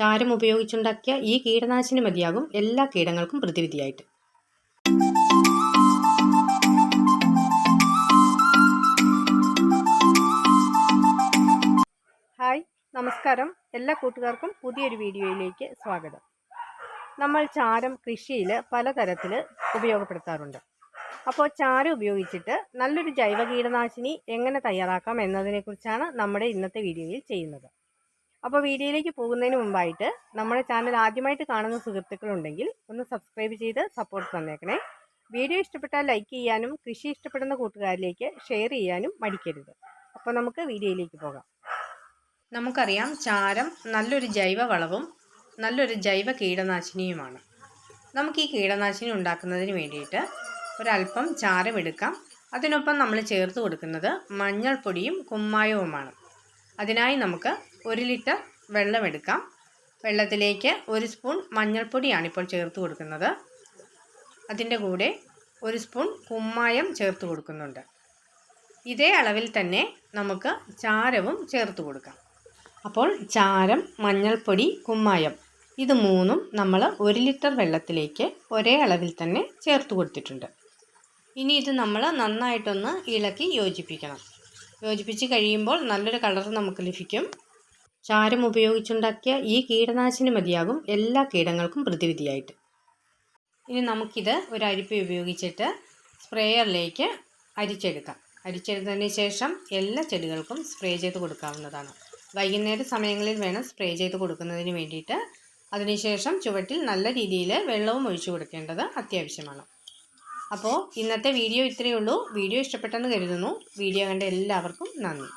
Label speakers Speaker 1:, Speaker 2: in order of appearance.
Speaker 1: ചാരം ഉപയോഗിച്ചുണ്ടാക്കിയ ഈ കീടനാശിനി മതിയാകും എല്ലാ കീടങ്ങൾക്കും പ്രതിവിധിയായിട്ട്. ഹായ് നമസ്കാരം. എല്ലാ കൂട്ടുകാർക്കും പുതിയൊരു വീഡിയോയിലേക്ക് സ്വാഗതം. നമ്മൾ ചാരം കൃഷിയിൽ പലതരത്തിൽ ഉപയോഗപ്പെടുത്താറുണ്ട്. അപ്പോൾ ചാരം ഉപയോഗിച്ചിട്ട് നല്ലൊരു ജൈവ കീടനാശിനി എങ്ങനെ തയ്യാറാക്കാം എന്നതിനെക്കുറിച്ചാണ് നമ്മുടെ ഇന്നത്തെ വീഡിയോയിൽ ചെയ്യുന്നത്. അപ്പോൾ വീഡിയോയിലേക്ക് പോകുന്നതിന് മുമ്പായിട്ട് നമ്മുടെ ചാനൽ ആദ്യമായിട്ട് കാണുന്ന സുഹൃത്തുക്കളുണ്ടെങ്കിൽ ഒന്ന് സബ്സ്ക്രൈബ് ചെയ്ത് സപ്പോർട്ട് തന്നേക്കണേ. വീഡിയോ ഇഷ്ടപ്പെട്ടാൽ ലൈക്ക് ചെയ്യാനും കൃഷി ഇഷ്ടപ്പെടുന്ന കൂട്ടുകാരിലേക്ക് ഷെയർ ചെയ്യാനും മടിക്കരുത്. അപ്പോൾ നമുക്ക് വീഡിയോയിലേക്ക് പോകാം. നമുക്കറിയാം ചാരം നല്ലൊരു ജൈവ വളവും നല്ലൊരു ജൈവ കീടനാശിനിയുമാണ്. നമുക്ക് ഈ കീടനാശിനി ഉണ്ടാക്കുന്നതിന് വേണ്ടിയിട്ട് ഒരല്പം ചാരം എടുക്കാം. അതിനൊപ്പം നമ്മൾ ചേർത്ത് കൊടുക്കുന്നത് മഞ്ഞൾപ്പൊടിയും കുമ്മായവുമാണ്. അതിനായി നമുക്ക് ഒരു ലിറ്റർ വെള്ളം എടുക്കാം. വെള്ളത്തിലേക്ക് ഒരു സ്പൂൺ മഞ്ഞൾപ്പൊടിയാണ് ഇപ്പോൾ ചേർത്ത് കൊടുക്കുന്നത്. അതിന്റെ കൂടെ ഒരു സ്പൂൺ കുമ്മായം ചേർത്ത് കൊടുക്കുന്നുണ്ട്. ഇതേ അളവിൽ തന്നെ നമുക്ക് ചാരവും ചേർത്ത് കൊടുക്കാം. അപ്പോൾ ചാരം മഞ്ഞൾപ്പൊടി കുമ്മായം ഇത് മൂന്നും നമ്മൾ ഒരു ലിറ്റർ വെള്ളത്തിലേക്ക് ഒരേ അളവിൽ തന്നെ ചേർത്ത് കൊടുത്തിട്ടുണ്ട്. ഇനി ഇത് നമ്മൾ നന്നായിട്ടൊന്ന് ഇളക്കി യോജിപ്പിക്കണം. യോജിപ്പിച്ച് കഴിയുമ്പോൾ നല്ലൊരു കളർ നമുക്ക് ലഭിക്കും. ചാരം ഉപയോഗിച്ചുണ്ടാക്കിയ ഈ കീടനാശിനി മതിയാകും എല്ലാ കീടങ്ങൾക്കും പ്രതിവിധിയായിട്ട്. ഇനി നമുക്കിത് ഒരു അരിപ്പ ഉപയോഗിച്ചിട്ട് സ്പ്രേയറിലേക്ക് അരിച്ചെടുക്കാം. അരിച്ചെടുത്തതിന് ശേഷം എല്ലാ ചെടികൾക്കും സ്പ്രേ ചെയ്ത് കൊടുക്കാവുന്നതാണ്. വൈകുന്നേര സമയങ്ങളിൽ വേണം സ്പ്രേ ചെയ്ത് കൊടുക്കുന്നതിന് വേണ്ടിയിട്ട്. അതിനുശേഷം ചുവട്ടിൽ നല്ല രീതിയിൽ വെള്ളവും ഒഴിച്ചു കൊടുക്കേണ്ടത് അത്യാവശ്യമാണ്. അപ്പോൾ ഇന്നത്തെ വീഡിയോ ഇത്രയേ ഉള്ളൂ. വീഡിയോ ഇഷ്ടപ്പെട്ടെന്ന് കരുതുന്നു. വീഡിയോ കണ്ട എല്ലാവർക്കും നന്ദി.